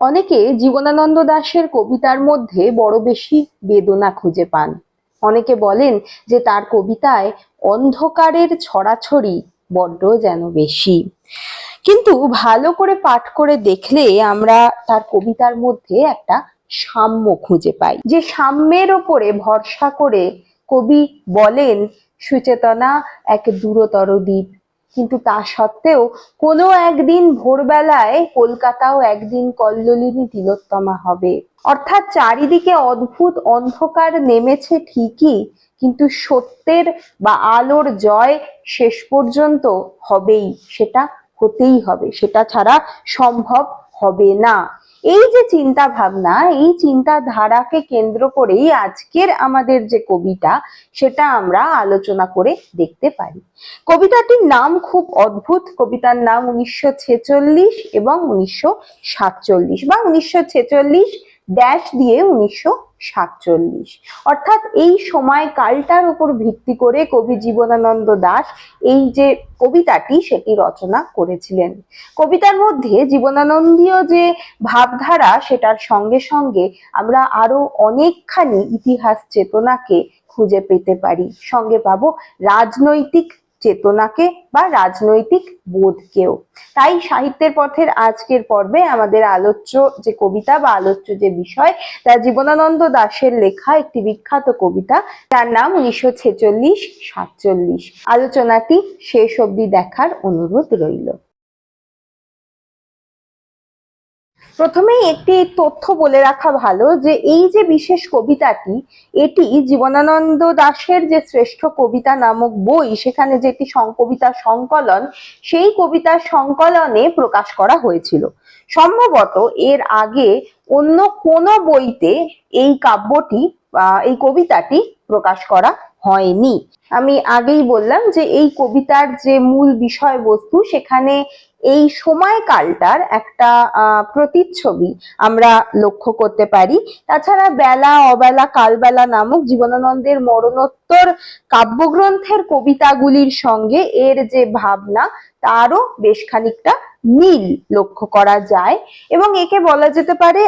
অনেকে জীবনানন্দ দাশের কবিতার মধ্যে বড় বেশি বেদনা খুঁজে পান। অনেকে বলেন যে তার কবিতায় অন্ধকারের ছড়াছড়ি বড্ড যেন বেশি। কিন্তু ভালো করে পাঠ করে দেখলে আমরা তার কবিতার মধ্যে একটা সাম্য খুঁজে পাই। যে সাম্যের ওপরে ভরসা করে কবি বলেন, সুচেতনা এক দূরতর দ্বীপ কিন্তু তা সত্ত্বেও কোনো একদিন ভোরবেলায় কলকাতাও একদিন কল্লোলিনী তিলোত্তমা হবে। অর্থাৎ চারিদিকে অদ্ভুত অন্ধকার নেমেছে ঠিকই, কিন্তু সত্যের বা আলোর জয় শেষ পর্যন্ত হবেই, সেটা হতেই হবে। সেটা ছাড়া সম্ভব হবে না। এই যে চিন্তা ভাবনা এই চিন্তা ধারাকে কেন্দ্র করেই আজকের আমাদের যে কবিতা, সেটা আমরা আলোচনা করে দেখতে পারি। কবিতাটির নাম খুব অদ্ভুত। কবিতার নাম উনিশশো ছেচল্লিশ এবং উনিশশো সাতচল্লিশ বা উনিশশো ছেচল্লিশ ড্যাশ দিয়ে উনিশশো সাতচল্লিশ। অর্থাৎ এই সময় কালটার উপর ভিত্তি করে কবি জীবনানন্দ দাশ এই যে কবিতাটি সেটি রচনা করেছিলেন। কবিতার মধ্যে জীবনানন্দীয় যে ভাবধারা সেটার সঙ্গে সঙ্গে আমরা আরও অনেকখানি ইতিহাস চেতনাকে খুঁজে পেতে পারি। সঙ্গে পাবো রাজনৈতিক চেতনাকে বা রাজনৈতিক বোধকেও। তাই সাহিত্যের পথের আজকের পর্বে আমাদের আলোচ্য যে কবিতা বা আলোচ্য যে বিষয়, তা জীবনানন্দ দাশের লেখা একটি বিখ্যাত কবিতা। যার নাম উনিশশো ছেচল্লিশ সাতচল্লিশ। আলোচনাটি শেষ অবধি দেখার অনুরোধ রইল। প্রথমেই একটি তথ্য বলে রাখা ভালো যে এই যে বিশেষ কবিতাটি, এটি জীবনানন্দ দাশের যে শ্রেষ্ঠ কবিতা নামক বই, সেখানে যেটি কবিতা সংকলন, সেই কবিতার সংকলনে প্রকাশ করা হয়েছিল। সম্ভবত এর আগে অন্য কোনো বইতে এই কাব্যটি এই কবিতাটি প্রকাশ করা হয়নি। আমি আগেই বললাম যে এই কবিতার যে মূল বিষয়বস্তু, সেখানে এই সময়কালটার একটা প্রতিচ্ছবি আমরা লক্ষ্য করতে পারি। তাছাড়া বেলা, অবেলা, কালবেলা নামক জীবনানন্দের মরণোত্তর কাব্যগ্রন্থের কবিতাগুলির সঙ্গে এর যে ভাবনা, তারও বেশ খানিকটা মিল লক্ষ্য করা যায় এবং একে বলা যেতে পারে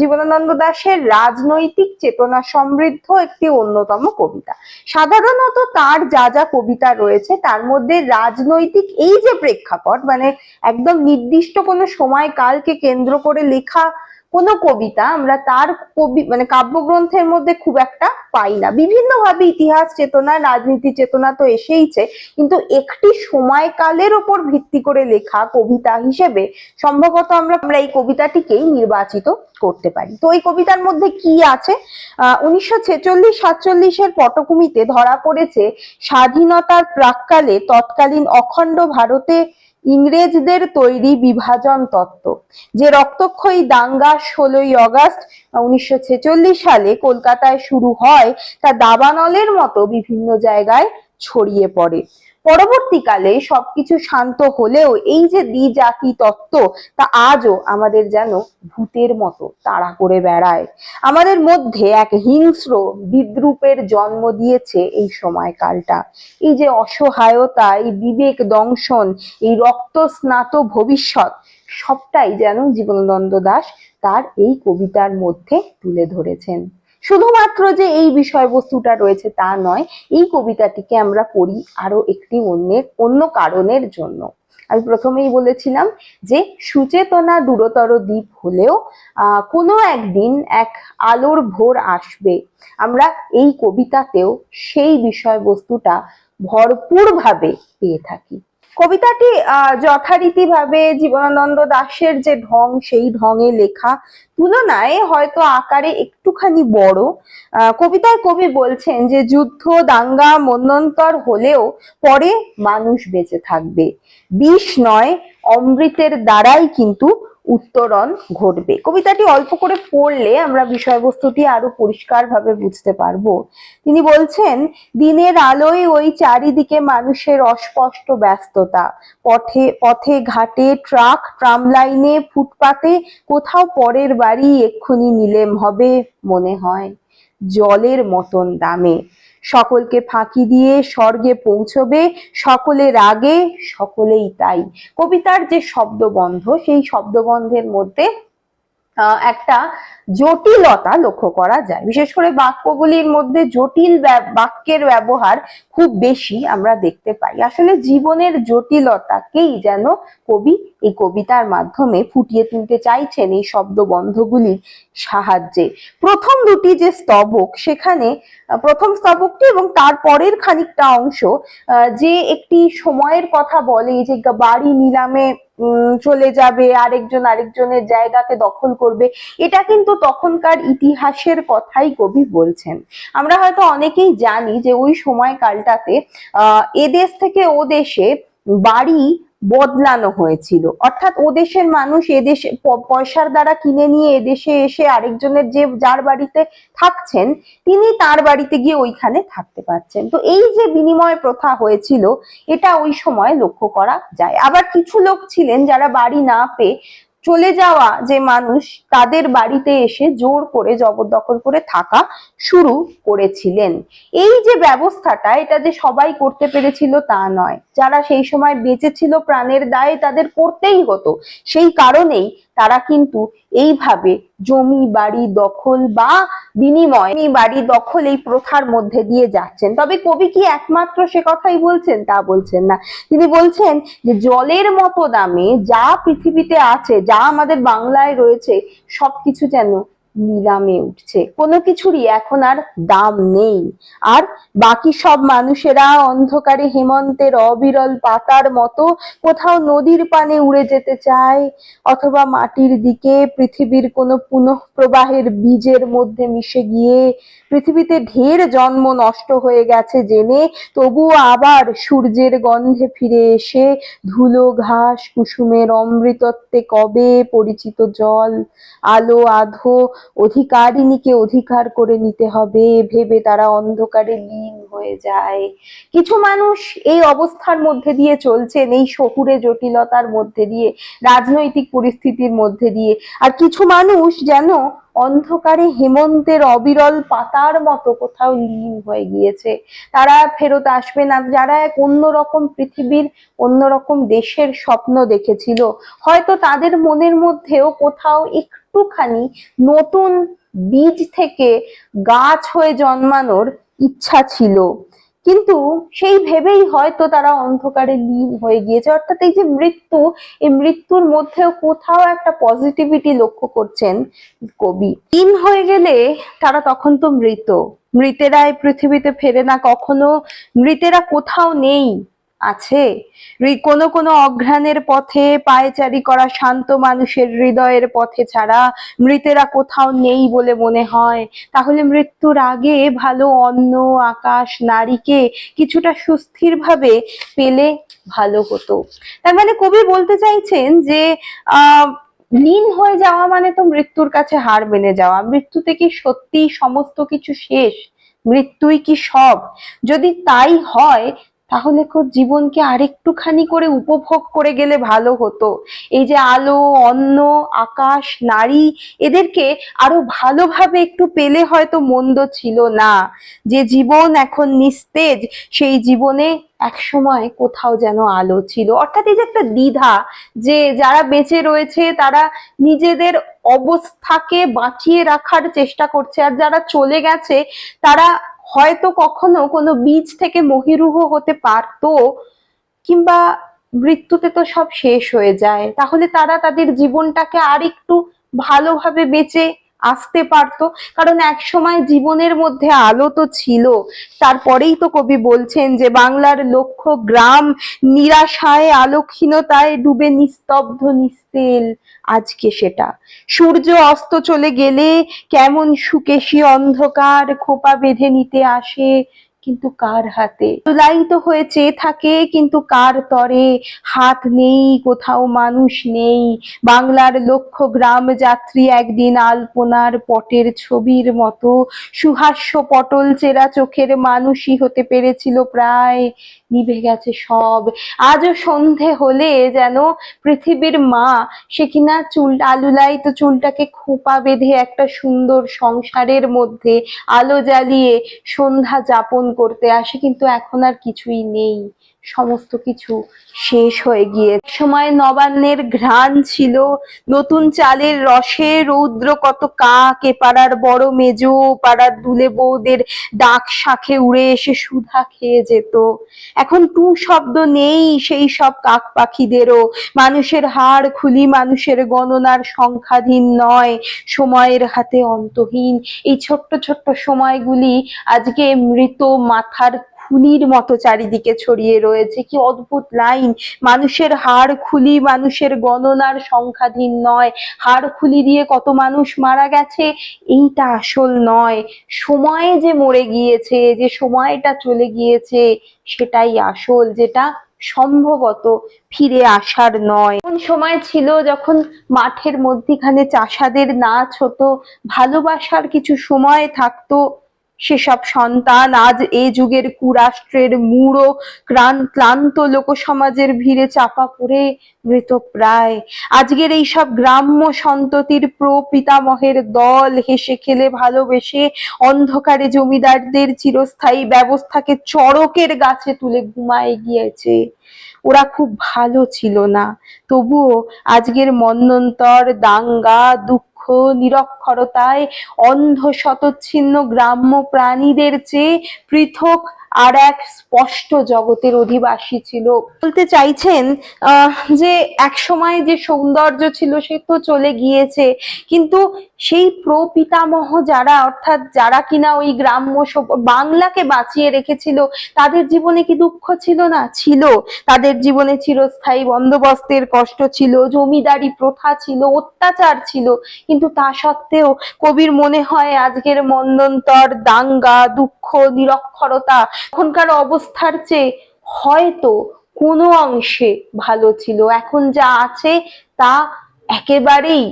জীবনানন্দ দাশের রাজনৈতিক চেতনা সমৃদ্ধ একটি অন্যতম কবিতা। সাধারণত তার যা যা কবিতা রয়েছে, তার মধ্যে রাজনৈতিক এই যে প্রেক্ষাপট মানে একদম নির্দিষ্ট কোনো সময় কালকে কেন্দ্র করে লেখা কোনো কবিতা আমরা তার কবি মানে কাব্যগ্রন্থের মধ্যে খুব একটা পাই না। বিভিন্নভাবে ইতিহাস চেতনা, রাজনীতি চেতনা তো এসেইছে, কিন্তু একটি সময়কালের ওপর ভিত্তি করে লেখা কবিতা হিসেবে সম্ভবত আমরা আমরা এই কবিতাটিকেই নির্বাচিত করতে পারি। তো এই কবিতার মধ্যে কি আছে? উনিশশো ছেচল্লিশ, সাতচল্লিশের পটভূমিতে ধরা পড়েছে স্বাধীনতার প্রাককালে তৎকালীন অখণ্ড ভারতে ইংরেজদের তৈরি বিভাজন তত্ত্ব, যে রক্তক্ষয়ী দাঙ্গা ষোলোই অগাস্ট উনিশশো ছেচল্লিশ সালে কলকাতায় শুরু হয়, তা দাবানলের মতো বিভিন্ন জায়গায় ছড়িয়ে পড়ে। পরবর্তীকালে সবকিছু শান্ত হলেও এই যে দ্বিজাতি তত্ত্ব, তা আজও আমাদের যেন ভূতের মতো তাড়া করে বেড়ায়। আমাদের মধ্যে এক হিংস্র বিদ্রুপের জন্ম দিয়েছে এই সময়কালটা। এই যে অসহায়তা, এই বিবেক দংশন, এই রক্ত স্নাত ভবিষ্যৎ, সবটাই যেন জীবনানন্দ দাশ তার এই কবিতার মধ্যে তুলে ধরেছেন। শুধুমাত্র যে এই বিষয়বস্তুটা রয়েছে তা নয়, এই কবিতাটিকে আমরা পড়ি আরও একটি অন্যের, অন্য কারণের জন্য। আমি প্রথমেই বলেছিলাম যে সুচেতনা দূরতর দ্বীপ হলেও কোনো একদিন এক আলোর ভোর আসবে। আমরা এই কবিতাতেও সেই বিষয়বস্তুটা ভরপুরভাবে পেয়ে থাকি। কবিতাটি যথারীতিভাবে জীবনানন্দ দাশের যে ঢং, সেই ঢঙে লেখা তুলনায় হয়তো আকারে একটুখানি বড়। কবিতায় কবি বলছেন যে, যুদ্ধ দাঙ্গা মন্যন্তর হলেও পরে মানুষ বেঁচে থাকবে। বিষ নয়, অমৃতের দ্বারাই কিন্তু উত্তরণ ঘটবে। কবিতাটি অল্প করে পড়লে আমরা বিষয়বস্তুটি আরও পরিষ্কারভাবে বুঝতে পারব। তিনি বলছেন, দিনের আলোয় ওই চারিদিকে মানুষের অস্পষ্ট ব্যস্ততা। পথে পথে ঘাটে ট্রাক ট্রাম লাইনে ফুটপাতে কোথাও পরের বাড়ি এক্ষুনি নিলেম হবে মনে হয় জলের মতন দামে। সকলকে ফাঁকি দিয়ে স্বর্গে পৌঁছবে, সকলের আগে, সকলেই তাই। কবিতার যে শব্দবন্ধ সেই শব্দবন্ধের মধ্যে একটা জটিলতা লক্ষ্য করা যায়। বিশেষ করে বাক্যগুলির মধ্যে জটিল বাক্যের ব্যবহার খুব বেশি আমরা দেখতে পাই। আসলে জীবনের জটিলতাকেই যেন কবি এই কবিতার মাধ্যমে ফুটিয়ে তুলতে চাইছেন এই শব্দবন্ধগুলির সাহায্যে। প্রথম দুটি যে স্তবক, সেখানে প্রথম স্তবকটি এবং তারপরের খানিকটা অংশ যে একটি সময়ের কথা বলে যে বাড়ি নিলামে চলে যাবে, আরেকজন আরেকজনের জায়গাকে দখল করবে। এটা কিন্তু তখনকার ইতিহাসের কথাই কবি বলছেন। আমরা হয়তো অনেকেই জানি যে ওই সময়কালটাতে, আহ এদেশ থেকে ও দেশে বাড়ি বদলানো হয়েছিল। অর্থাৎ ওদেশের দেশের মানুষ এদেশে পয়সার দ্বারা কিনে নিয়ে এদেশে এসে আরেকজনের যে, যার বাড়িতে থাকছেন, তিনি তার বাড়িতে গিয়ে ওইখানে থাকতে পারছেন। তো এই যে বিনিময় প্রথা হয়েছিল, এটা ওই সময় লক্ষ্য করা যায়। আবার কিছু লোক ছিলেন যারা বাড়ি না পেয়ে চলে যাওয়া যে মানুষ তাদের বাড়িতে এসে জোর করে জবরদখল করে থাকা শুরু করেছিলেন। এই যে ব্যবস্থাটা, এটা যে সবাই করতে পেরেছিল তা নয়। যারা সেই সময় বেঁচে ছিল প্রাণের দায়ে তাদের করতেই হতো। সেই কারণেই তারা কিন্তু এইভাবে জমি, বাড়ি দখল বা বিনিময় বাড়ি দখল এই প্রথার মধ্যে দিয়ে যাচ্ছেন। তবে কবি কি একমাত্র সে কথাই বলছেন? তা বলছেন না। তিনি বলছেন যে, জলের মতো দামে যা পৃথিবীতে আছে, যা আমাদের বাংলায় রয়েছে, সবকিছু যেন নিলামে উঠছে। কোনো কিছুরই এখন আর দাম নেই। আর বাকি সব মানুষেরা অন্ধকারে হেমন্তের অবিরল পাতার মতো কোথাও নদীর পানে উড়ে যেতে চায়, অথবা মাটির দিকে পৃথিবীর কোনো পুনঃ প্রবাহের বীজের মধ্যে মিশে গিয়ে পৃথিবীতে ঢের জন্ম নষ্ট হয়ে গেছে জেনে তবুও আবার সূর্যের গন্ধে ফিরে এসে ধুলো, ঘাস, কুসুমের অমৃতত্বে কবে পরিচিত জল, আলো, আধো অধিকারিণীকে অধিকার করে নিতে হবে, ভেবে তারা অন্ধকারে লীন হয়ে যায়। কিছু মানুষ এই অবস্থার মধ্যে দিয়ে চলছেন, এই শহুরে জটিলতার মধ্যে দিয়ে, রাজনৈতিক পরিস্থিতির মধ্যে দিয়ে। আর কিছু মানুষ যেন অন্ধকারে হেমন্তের অবিরল পাতার মতো কোথাও লীন হয়ে গিয়েছে। তারা ফেরত আসবে না। যারা এক অন্যরকম পৃথিবীর, অন্যরকম দেশের স্বপ্ন দেখেছিল, হয়তো তাদের মনের মধ্যেও কোথাও একটুখানি নতুন বীজ থেকে গাছ হয়ে জন্মানোর ইচ্ছা ছিল। কিন্তু সেই ভেবেই হয়তো তারা অন্ধকারে লীন হয়ে গিয়েছে। অর্থাৎ এই যে মৃত্যু, এই মৃত্যুর মধ্যেও কোথাও একটা পজিটিভিটি লক্ষ্য করছেন কবি। লীন হয়ে গেলে তারা তখন তো মৃত। মৃতেরা এই পৃথিবীতে ফেরে না, কখনো মৃতেরা কোথাও নেই। আছে? কোনো কোনো অঘ্রাণের পথে পায়চারি করা শান্ত মানুষের হৃদয়ের পথে ছাড়া মৃতেরা কোথাও নেই বলে মনে হয়। তাহলে মৃত্যুর আগে ভালো অন্ন, আকাশ, নারীকে কিছুটা সুস্থিরভাবে পেলে ভালো হতো। তার মানে কবি বলতে চাইছেন যে আহ লীন হয়ে যাওয়া মানে তো মৃত্যুর কাছে হার মেনে যাওয়া। মৃত্যুতে কি সত্যি সমস্ত কিছু শেষ। মৃত্যুই কি সব? যদি তাই হয় তাহলে জীবনকে আরেকটুখানি করে উপভোগ করে গেলে ভালো হতো। এই যে আলো, অন্ন, আকাশ, নারী, এদেরকে আরও ভালোভাবে একটু পেলে হয়তো মন্দ ছিল না। যে জীবন এখন নিস্তেজ, সেই জীবনে একসময় কোথাও যেন আলো ছিল। অর্থাৎ এই যে একটা দ্বিধা, যে যারা বেঁচে রয়েছে তারা নিজেদের অবস্থাকে বাঁচিয়ে রাখার চেষ্টা করছে, আর যারা চলে গেছে তারা হয়তো কখনো কোনো বীজ থেকে মহিরুহ হতে পারতো, কিংবা মৃত্যুতে তো সব শেষ হয়ে যায়। তাহলে তারা তাদের জীবনটাকে আর একটু ভালোভাবে বেঁচে আসতে পারতো। কারণ এক সময় জীবনের মধ্যে আলো তো ছিল। তারপরেই তো কবি বলছেন যে বাংলার লক্ষ্য গ্রাম নিরাশায় আলোক্ষীনতায় ডুবে নিস্তব্ধ নিস্তেল আজকে সেটা। সূর্য অস্ত চলে গেলে কেমন সুকেশী অন্ধকার, খোপা বেঁধে নিতে আসে কিন্তু কার হাতে? লাইত হয়ে চেয়ে থাকে, কিন্তু কার তরে? হাত নেই, কোথাও মানুষ নেই। বাংলার লক্ষ্য গ্রাম যাত্রী একদিন আলপনার পটের ছবির মতো। সুহাস্য পটল চেরা চোখের মানুষই হতে পেরেছিল প্রায়। নিভে গেছে সব। আজও সন্ধে হলে যেন পৃথিবীর মা, সে কিনা চুল আলুলাই তো চুলটাকে খোপা বেঁধে একটা সুন্দর সংসারের মধ্যে আলো জ্বালিয়ে সন্ধ্যা যাপন করতে আসে কিন্তু এখন আর কিছুই নেই। সমস্ত কিছু শেষ হয়ে গিয়ে সময় নবান্নের ঘ্রাণ ছিল। নতুন চালের রসে রৌদ্র কত কাক পাড়ার বড় মেজো, পাড়ার দুলে বউদের ডাক শাখে উড়ে এসে সুধা খেয়ে যেত। এখন টু শব্দ নেই সেই সব কাক পাখিদেরও। মানুষের হাড় খুলি মানুষের গণনার সংখ্যাধীন নয়। সময়ের হাতে অন্তহীন। এই ছোট্ট ছোট্ট সময়গুলি আজকে মৃত মাথার খুলির মতো চারিদিকে ছড়িয়ে রয়েছে। কি অদ্ভুত লাইন। মানুষের হাড় খুলি মানুষের গণনার সংখ্যাধীন নয়। হাড় খুলি দিয়ে কত মানুষ মারা গেছে, এইটা আসল নয়। সময়ে যে মরে গিয়েছে, যে সময়টা চলে গিয়েছে, সেটাই আসল, যেটা সম্ভবত ফিরে আসার নয়। কোন সময় ছিল যখন মাঠের মধ্যিখানে চাষাদের নাচ হতো, ভালোবাসার কিছু সময় থাকতো সেসব সন্তান আজ এ যুগের কুরাষ্ট্রের মূঢ় ক্রান- ক্লান্ত লোকসমাজের ভিড়ে চাপা পড়ে মৃতপ্রায় আজকের এই সব গ্রাম্য সন্ততির প্রপিতামহের দল হেসে খেলে ভালোবেসে অন্ধকারে জমিদারদের চিরস্থায়ী ব্যবস্থাকে চড়কের গাছে তুলে ঘুমায় গিয়েছে। ওরা খুব ভালো ছিল না। তবুও আজকের মন্বন্তর দাঙ্গা, দুঃখ নিরক্ষরতায় অন্ধ শতচ্ছিন্ন গ্রাম্য প্রাণীদের চেয়ে পৃথক আর এক স্পষ্ট জগতের অধিবাসী ছিল। বলতে চাইছেন যে এক সময় যে সৌন্দর্য ছিল সে তো চলে গিয়েছে, কিন্তু সেই প্রপিতামহ যারা, অর্থাৎ যারা কিনা ওই গ্রাম্য বাংলাকে বাঁচিয়ে রেখেছিল, তাদের জীবনে কি দুঃখ ছিল না? ছিল। তাদের জীবনে চিরস্থায়ী বন্দোবস্তের কষ্ট ছিল, জমিদারি প্রথা ছিল, অত্যাচার ছিল, কিন্তু তা সত্ত্বেও কবির মনে হয়, আজকের মন্দন্তর, দাঙ্গা, দুঃখ, নিরক্ষরতা এখনকার অবস্থার চেয়ে হয়তো কোনো অংশে ভালো ছিল। এখন যা আছে তা একেবারেই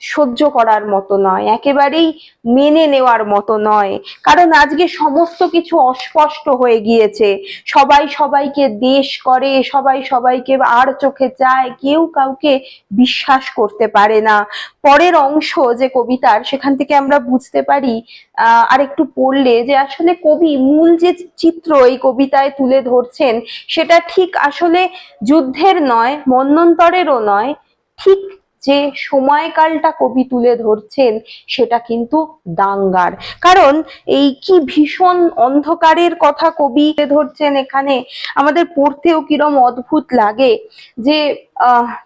সহ্য করার মতো নয়, একেবারেই মেনে নেওয়ার মতো নয়। কারণ আজকে সমস্ত কিছু অস্পষ্ট হয়ে গিয়েছে। সবাই সবাইকে দেশ করে, সবাই সবাইকে আর চোখে চায়, কেউ কাউকে বিশ্বাস করতে পারে না। পরের অংশ যে কবিতার, সেখান থেকে আমরা বুঝতে পারি, আহ, আর একটু পড়লে যে আসলে কবি মূল যে চিত্র এই কবিতায় তুলে ধরছেন, সেটা ঠিক আসলে যুদ্ধের নয় মন্বন্তরেরও নয়, ঠিক যে সময়কালটা কবি তুলে ধরছেন সেটা কিন্তু দাঙ্গার। কারণ এই কি ভীষণ অন্ধকারের কথা কবি ধরছেন এখানে, আমাদের পড়তেও কিরম অদ্ভুত লাগে যে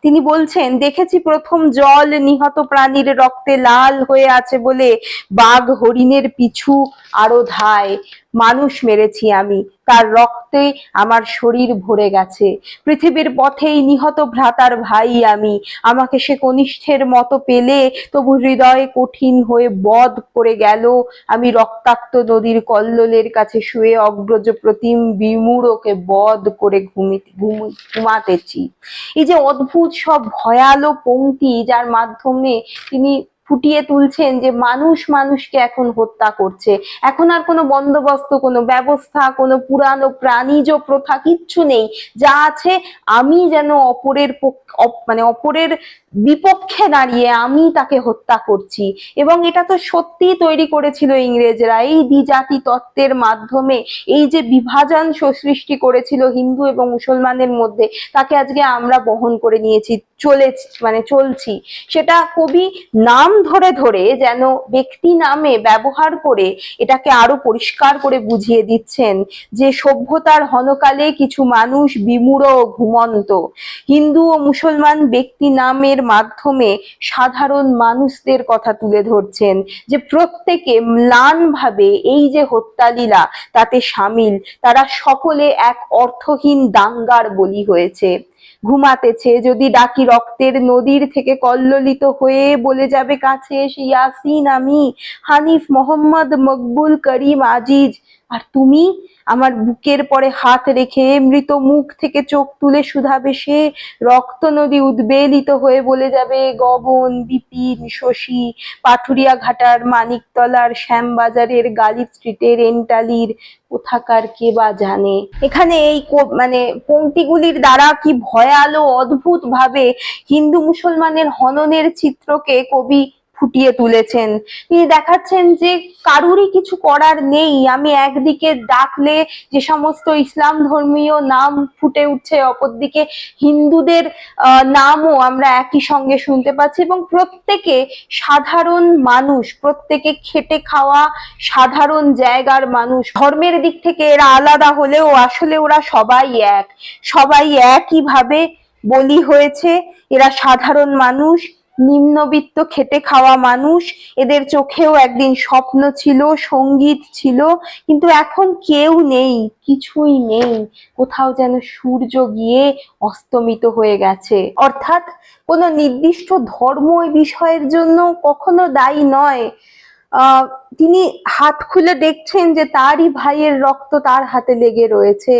তিনি বলছেন, দেখেছি প্রথম জল নিহত প্রাণীর রক্তে লাল হয়ে আছে বলে বাঘ হরিণের পিছু আরও ধায় মানুষ মেরেছি আমি। তার রক্তে আমার শরীর ভরে গেছে। পৃথিবীর পথেই নিহত ভ্রাতার ভাই আমি। আমাকে সে কনিষ্ঠের মতো পেলে তবু হৃদয় কঠিন হয়ে বধ করে গেল। আমি রক্তাক্ত নদীর কল্লোলের কাছে শুয়ে অগ্রজ প্রতিম বিমূঢ়কে বধ করে ঘুমি, ঘুম- ঘুমাতেছি। এই যে অদ্ভুত সব ভয়ালো পঙ্ক্তি যার মাধ্যমে তিনি ফুটিয়ে তুলছেন যে মানুষ মানুষকে এখন হত্যা করছে। এখন আর কোনো বন্দোবস্ত, কোনো ব্যবস্থা, কোনো পুরানো প্রাণীজ প্রথা কিচ্ছু নেই। যা আছে আমি যেন অপরের মানে অপরের বিপক্ষে দাঁড়িয়ে আমি তাকে হত্যা করছি। এবং এটা তো সত্যি তৈরি করেছিল ইংরেজরা। এই দ্বিজাতি তত্ত্বের মাধ্যমে এই যে বিভাজন সৃষ্টি করেছিল হিন্দু এবং মুসলমানের মধ্যে, তাকে আজকে আমরা বহন করে নিয়েছি, চলে মানে চলছি। সেটা কবি নাম ধরে ধরে যেন ব্যক্তি নামে ব্যবহার করে এটাকে আরও পরিষ্কার করে বুঝিয়ে দিচ্ছেন যে সভ্যতার হনকালে কিছু মানুষ বিমূঢ় ঘুমন্ত। হিন্দু ও মুসলমান ব্যক্তি নামের মাধ্যমে সাধারণ মানুষদের কথা তুলে ধরছেন যে প্রত্যেকে ম্লান ভাবে এই যে হত্যালীলা তাতে সামিল, তারা সকলে এক অর্থহীন দাঙ্গার বলি হয়েছে। ঘুমাতেছে, যদি ডাকি রক্তের নদীর থেকে কল্লোলিত হয়ে বলে যাবে কাছে, এসে ইয়াসিন আমি, হানিফ মোহাম্মদ মকবুল করিম আজিজ। আর তুমি আমার বুকের পরে হাত রেখে মৃত মুখ থেকে চোখ তুলে শুধাবে সে রক্ত নদী উদ্বেলিত হয়ে বলে যাবে, গগন, বিপিন, শশী পাথুরিয়া ঘাটার মানিকতলার শ্যামবাজারের গালিব স্ট্রিটের এন্টালির কোথাকার কে বা জানে? এখানে এই মানে পংক্তিগুলির দ্বারা কি ভয়ালো অদ্ভুত ভাবে হিন্দু মুসলমানের হননের চিত্রকে কবি ফুটিয়ে তুলেছেন। তিনি দেখাচ্ছেন যে কারুরই কিছু করার নেই। আমি একদিকে ডাকলে যে সমস্ত ইসলাম ধর্মীয় নাম ফুটে উঠছে, অপরদিকে হিন্দুদের নামও আমরা একই সঙ্গে শুনতে পাচ্ছি এবং প্রত্যেকে সাধারণ মানুষ, প্রত্যেকে খেটে খাওয়া সাধারণ জায়গার মানুষ। ধর্মের দিক থেকে এরা আলাদা হলেও আসলে ওরা সবাই এক। সবাই একইভাবে বলি হয়েছে। এরা সাধারণ মানুষ। নিম্নবিত্ত খেটে খাওয়া মানুষ, এদের চোখেও একদিন স্বপ্ন ছিল, সংগীত ছিল, কিন্তু এখন কেউ নেই, কিছুই নেই। কোথাও যেন সূর্য গিয়ে অস্তমিত হয়ে গেছে। অর্থাৎ কোনো নির্দিষ্ট ধর্ম বিষয়ের জন্য কখনো দায়ী নয়। তিনি হাত খুলে দেখছেন যে তারই ভাইয়ের রক্ত তার হাতে লেগে রয়েছে।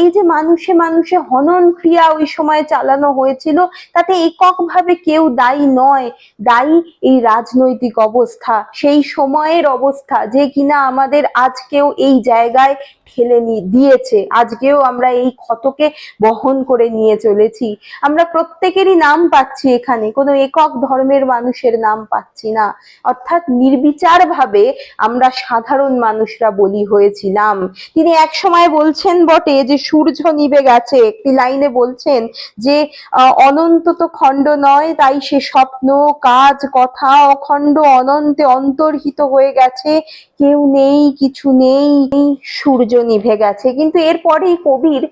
এই যে মানুষে মানুষে হনন ক্রিয়া ওই সময় চালানো হয়েছিল, তাতে এককভাবে কেউ দায়ী নয়। দায়ী এই রাজনৈতিক অবস্থা, সেই সময়ের অবস্থা যে কিনা আমাদের আজকেও এই জায়গায় ঠেলে দিয়েছে। আজকেও আমরা এই ক্ষতকে বহন করে নিয়ে চলেছি। আমরা প্রত্যেকেরই নাম পাচ্ছি এখানে, কোনো একক ধর্মের মানুষের নাম পাচ্ছি না। অর্থাৎ নির্বিচার ভাবে আমরা সাধারণ মানুষরা বলি হয়েছিলাম। তিনি এক সময় বলছেন বটে যে, সূর্য নিভে গেছে। একটি লাইনে বলছেন যে অনন্ত তো খণ্ড নয়, তাই সে স্বপ্ন, কাজ, কথা অখণ্ড, অনন্তে অন্তর্হিত হয়ে গেছে। কেউ নেই, কিছু নেই, সূর্য নিভে গেছে। কিন্তু এরপরেই কবির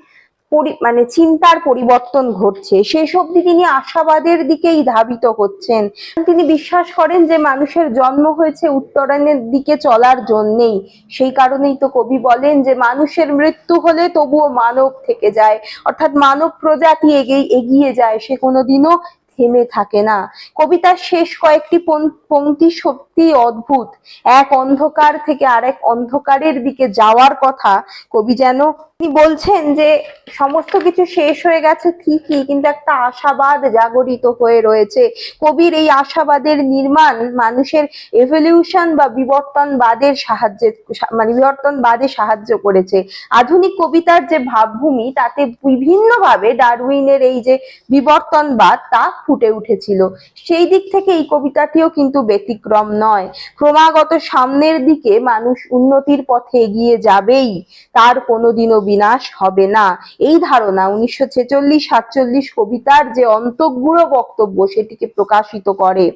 মানে চিন্তার পরিবর্তন ঘটছে। শেষ তিনি আশাবাদের দিকেই ধাবিত হচ্ছেন। তিনি বিশ্বাস করেন যে মানুষের জন্ম হয়েছে উত্তরণের দিকে চলার জন্যেই। সেই কারণেই তো কবি বলেন যে মানুষের মৃত্যু হলে তবুও মানব থেকে যায়। অর্থাৎ মানব প্রজাতি এগিয়ে এগিয়ে যায়। সে কোনোদিনও থেমে থাকে না। কবিতার শেষ কয়েকটি পং- পংক্তি সত্যি অদ্ভুত। এক অন্ধকার থেকে আরেক অন্ধকারের দিকে যাওয়ার কথা কবি যেন, তিনি বলছেন যে, সমস্ত কিছু শেষ হয়ে গেছে ঠিকই, কিন্তু একটা আশাবাদ জাগরিত হয়ে রয়েছে। কবির এই আশাবাদের নির্মাণ মানুষের এভলিউশন বা বিবর্তনবাদের সাহায্যে মানে বিবর্তনবাদে সাহায্য করেছে। আধুনিক কবিতার যে ভাবভূমি, তাতে বিভিন্নভাবে ডারউইনের এই যে বিবর্তনবাদ, তা ফুটে উঠেছিল। সেই দিক থেকে এই কবিতাটিও কিন্তু ব্যতিক্রম নয়। ক্রমাগত সামনের দিকে মানুষ উন্নতির পথে এগিয়ে যাবেই। তার কোনোদিনও বিনাশ হবে না। এই ধারণা উনিশশো ছেচল্লিশ সাতচল্লিশ কবিতার যে অন্তঃগুড় বক্তব্য সেটিকে প্রকাশিত করে।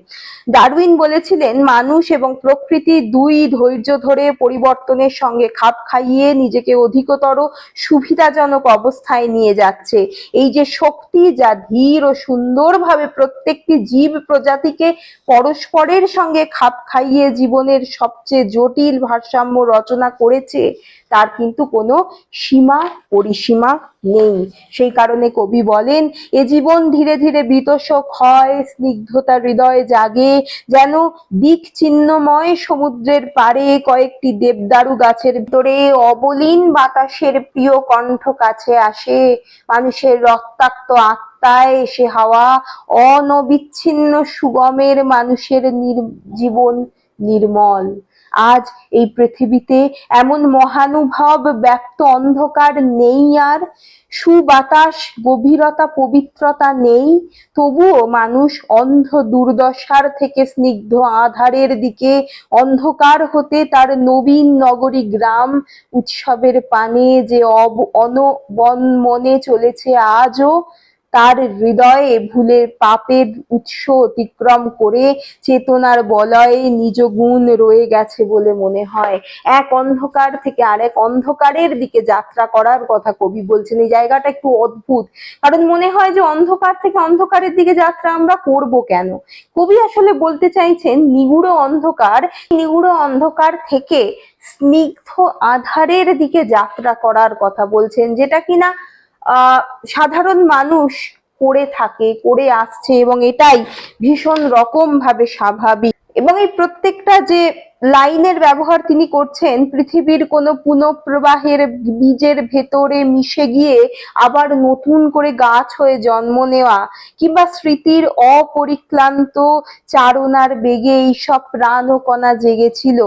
ডারউইন বলেছিলেন, মানুষ এবং প্রকৃতি দুই ধৈর্য ধরে পরিবর্তনের সঙ্গে খাপ খাইয়ে নিজেকে অধিকতর সুবিধাজনক অবস্থায় নিয়ে যাচ্ছে। এই যে শক্তি যা ধীর ও সুন্দরভাবে প্রত্যেকটি জীব প্রজাতিকে পরস্পরের সঙ্গে খাপ খাইয়ে জীবনের সবচেয়ে জটিল ভারসাম্য রচনা করেছে, তার কিন্তু কোনো সীমা পরিসীমা নেই। সেই কারণে কবি বলেন, এ জীবন ধীরে ধীরে বিতোষক হয়, স্নিগ্ধতা হৃদয়ে জাগে, যেন দিক চিহ্নময় সমুদ্রের পারে কয়েকটি দেবদারু গাছের ভিতরে অবলীন বাতাসের প্রিয় কণ্ঠ কাছে আসে। মানুষের রক্তাক্ত আত্মায় এসে হাওয়া অনবিচ্ছিন্ন সুগমের মানুষের জীবন নির্মল। আজ এই পৃথিবীতে এমন মহানুভব ব্যক্ত অন্ধকার নেই আর, সুবাতাস, গভীরতা, পবিত্রতা নেই, তবুও মানুষ অন্ধ দুর্দশার থেকে স্নিগ্ধ আধারের দিকে অন্ধকার হতে তার নবীন নগরী গ্রাম উৎসবের পানে যে অব অনবন মনে চলেছে আজও তার হৃদয়ে ভুলের পাপের উৎস অতিক্রম করে চেতনার বলয়ে নিজ গুণ রয়ে গেছে বলে মনে হয়। এক অন্ধকার থেকে আরেক অন্ধকারের দিকে যাত্রা করার কথা কবি বলছেন। এই জায়গাটা একটু অদ্ভুত। কারণ মনে হয় যে অন্ধকার থেকে অন্ধকারের দিকে যাত্রা আমরা করব কেন? কবি আসলে বলতে চাইছেন, নিগুড় অন্ধকার নিগুড় অন্ধকার থেকে স্নিগ্ধ আধারের দিকে যাত্রা করার কথা বলছেন, যেটা কিনা সাধারণ মানুষ করে থাকে, করে আসছে এবং এটাই ভীষণ রকম ভাবে স্বাভাবিক। এবং এই প্রত্যেকটা যে লাইনের ব্যবহার তিনি করছেন, পৃথিবীর কোনো পুনঃপ্রবাহের বীজের ভেতরে মিশে গিয়ে আবার নতুন করে গাছ হয়ে জন্ম নেওয়া কিংবা স্মৃতির অপরিক্লান্ত চারণার বেগে এইসব প্রাণ ও কণা জেগেছিল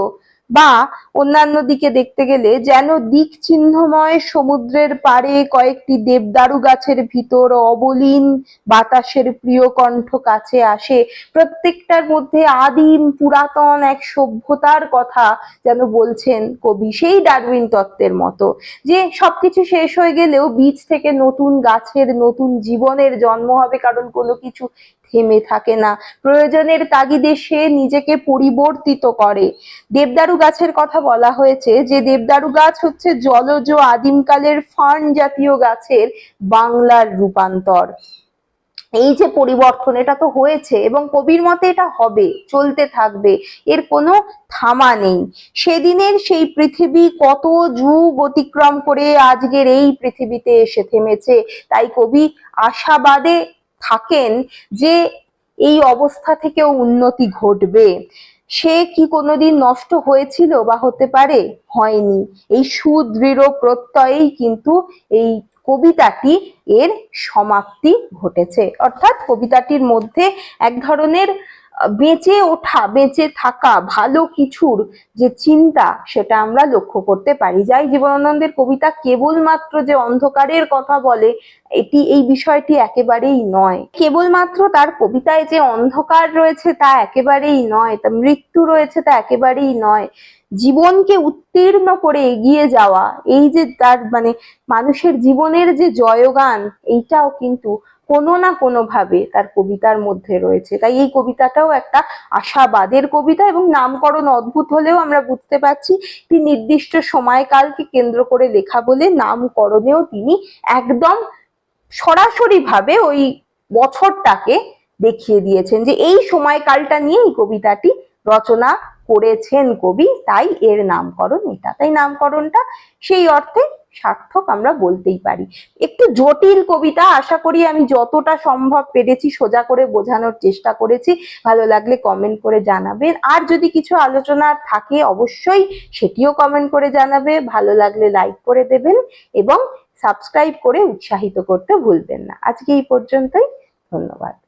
বা অন্যান্য দিকে দেখতে গেলে যেন দিক চিহ্নময় সমুদ্রের পারে কয়েকটি দেবদারু গাছের ভিতর অবলীন বাতাসের প্রিয় কণ্ঠ কাছে আসে। প্রত্যেকটার মধ্যে আদিম পুরাতন এক সভ্যতার কথা যেন বলছেন কবি সেই ডারউইন তত্ত্বের মতো। যে সবকিছু শেষ হয়ে গেলেও বীজ থেকে নতুন গাছের, নতুন জীবনের জন্ম হবে কারণ কোনো কিছু থেমে থাকে না। প্রয়োজনের তাগিদে সে নিজেকে পরিবর্তিত করে। দেবদারু গাছের কথা বলা হয়েছে যে, দেবদারু গাছ হচ্ছে জলজ আদিমকালের ফার্ন জাতীয় গাছের বাংলার রূপান্তর। এই যে পরিবর্তন, এটা তো হয়েছে এবং কবির মতে এটা হবে, চলতে থাকবে, এর কোনো থামা নেই। সেদিনের সেই পৃথিবী কত যুগ অতিক্রম করে আজকের এই পৃথিবীতে এসে থেমেছে। তাই কবি আশাবাদে থাকেন যে এই অবস্থা থেকেও উন্নতি ঘটবে। সে কি কোনোদিন নষ্ট হয়েছিল বা হতে পারে? হয়নি। এই সুদৃঢ় প্রত্যয়েই কিন্তু এই কবিতাটি এর সমাপ্তি ঘটেছে। অর্থাৎ কবিতাটির মধ্যে এক ধরনের বেঁচে ওঠা, বেঁচে থাকা ভালো কিছুর যে চিন্তা, সেটা আমরা লক্ষ্য করতে পারি। যাই জীবনানন্দের কবিতা কেবলমাত্র যে অন্ধকারের কথা বলে, এটি এই বিষয়টি একেবারেই নয়। কেবলমাত্র তার কবিতায় যে অন্ধকার রয়েছে, তা একেবারেই নয়। তা মৃত্যু রয়েছে, তা একেবারেই নয়। জীবনকে উত্তীর্ণ করে এগিয়ে যাওয়া, এই যে তার মানে মানুষের জীবনের যে জয়গান, এইটাও কিন্তু কোনো না কোনো ভাবে তার কবিতার মধ্যে রয়েছে। তাই এই কবিতাটাও একটা আশাবাদের কবিতা এবং নামকরণ অদ্ভুত হলেও আমরা বুঝতে পারছি, একটি নির্দিষ্ট সময়কালকে কেন্দ্র করে লেখা বলে নামকরণেও তিনি একদম সরাসরি ভাবে ওই বছরটাকে দেখিয়ে দিয়েছেন যে এই সময়কালটা নিয়ে এই কবিতাটি রচনা করেছেন কবি, তাই এর নামকরণ এটা। তাই নামকরণটা সেই অর্থে সার্থক আমরা বলতেই পারি। একটু জটিল কবিতা আশা করি আমি যতটা সম্ভব পেরেছি, সোজা করে বোঝানোর চেষ্টা করেছি। ভালো লাগলে কমেন্ট করে জানাবেন। আর যদি কিছু আলোচনা থাকে অবশ্যই সেটিও কমেন্ট করে জানাবে। ভালো লাগলে লাইক করে দেবেন এবং সাবস্ক্রাইব করে উৎসাহিত করতে ভুলবেন না। আজকে এই পর্যন্তই। ধন্যবাদ।